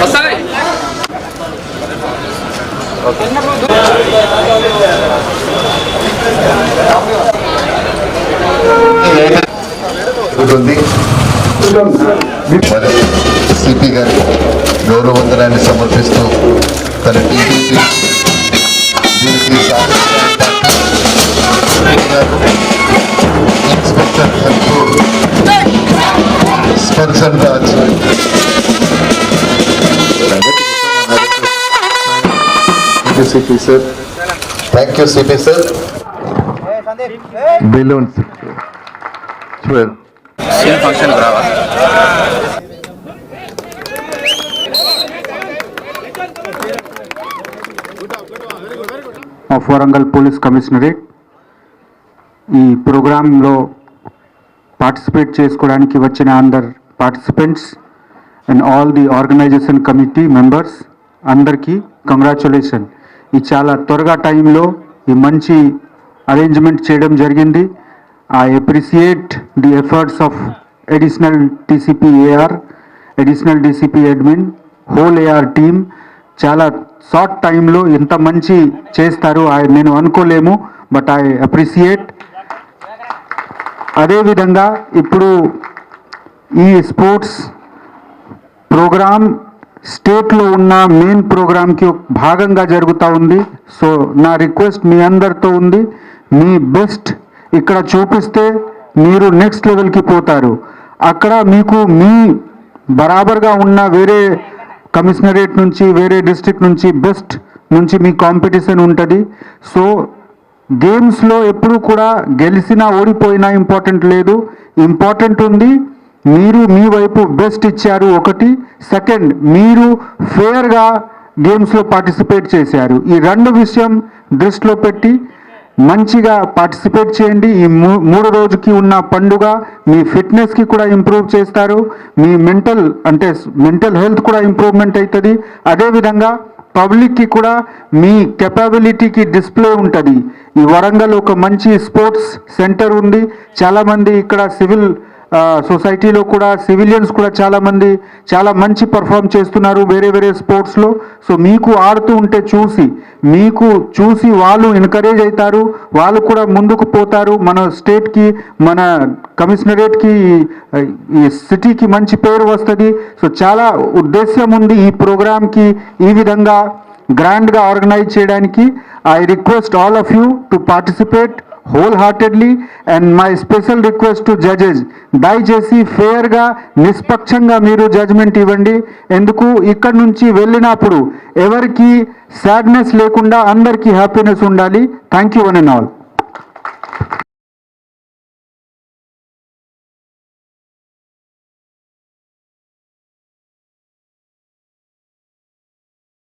వస్తాయి సిపి గారి గౌరవ సమర్పిస్తూ తన TDP inspector help Spencer Raj CP sir thank you CP sir balloons twelve function of Warangal police commissionerate ఈ ప్రోగ్రాంలో పార్టిసిపేట్ చేసుకోవడానికి వచ్చిన అందర్ participants and all the organisation committee members అందరికీ కంగ్రాచులేషన్. ఈ చాలా త్వరగా టైంలో ఈ మంచి అరేంజ్మెంట్ చేయడం జరిగింది. I appreciate the efforts of additional TCP AR additional DCP admin whole AR team చాలా షార్ట్ టైంలో ఇంత మంచి చేస్తారు. I- నేను అనుకోలేము బట్ ఐ అప్రిసియేట్ అదేవిధంగా ఇప్పుడు ఈ స్పోర్ట్స్ ప్రోగ్రామ్ స్టేట్లో ఉన్న మెయిన్ ప్రోగ్రామ్కి భాగంగా జరుగుతూ ఉంది. సో నా రిక్వెస్ట్ మీ అందరితో ఉంది. మీ బెస్ట్ ఇక్కడ చూపిస్తే మీరు నెక్స్ట్ లెవెల్కి పోతారు. అక్కడ మీకు మీ బరాబర్గా ఉన్న వేరే కమిషనరేట్ నుంచి వేరే డిస్ట్రిక్ట్ నుంచి బెస్ట్ నుంచి మీ కాంపిటీషన్ ఉంటుంది. సో గేమ్స్లో ఎప్పుడు కూడా గెలిచినా ఓడిపోయినా ఇంపార్టెంట్ లేదు. ఇంపార్టెంట్ ఉంది. మీరు మీ వైపు బెస్ట్ ఇచ్చారు ఒకటి. సెకండ్ మీరు ఫేర్గా గేమ్స్లో పార్టిసిపేట్ చేశారు. ఈ రెండు విషయం దృష్టిలో పెట్టి మంచిగా పార్టిసిపేట్ చేయండి. ఈ మూ- మూడు రోజుకి ఉన్న పండుగ మీ ఫిట్నెస్కి కూడా ఇంప్రూవ్ చేస్తారు. మీ మెంటల్ అంటే మెంటల్ హెల్త్ కూడా ఇంప్రూవ్మెంట్ అవుతుంది. అదేవిధంగా పబ్లిక్కి కూడా మీ కెపాబిలిటీకి డిస్ప్లే ఉంటుంది. ఈ వరంగల్ ఒక మంచి స్పోర్ట్స్ సెంటర్ ఉంది. చాలామంది ఇక్కడ సివిల్ సొసైటీలో కూడా సివిలియన్స్ కూడా చాలామంది చాలా మంచి పర్ఫామ్ చేస్తున్నారు వేరే వేరే స్పోర్ట్స్లో. సో మీకు ఆడుతూ ఉంటే చూసి మీకు చూసి వాళ్ళు ఎంకరేజ్ అవుతారు వాళ్ళు కూడా ముందుకు పోతారు. మన స్టేట్కి మన కమిషనరేట్కి ఈ సిటీకి మంచి పేరు వస్తుంది. సో చాలా ఉద్దేశ్యం ఉంది ఈ ప్రోగ్రామ్కి ఈ విధంగా గ్రాండ్గా ఆర్గనైజ్ చేయడానికి. I request all of you to participate. Wholeheartedly and my special request to judges దయచేసి ఫేర్గా నిష్పక్షంగా మీరు జడ్జ్మెంట్ ఇవ్వండి. ఎందుకు? ఇక్కడి నుంచి వెళ్ళినప్పుడు ఎవరికి సాడ్నెస్ లేకుండా అందరికీ హ్యాపీనెస్ ఉండాలి. Thank you one and all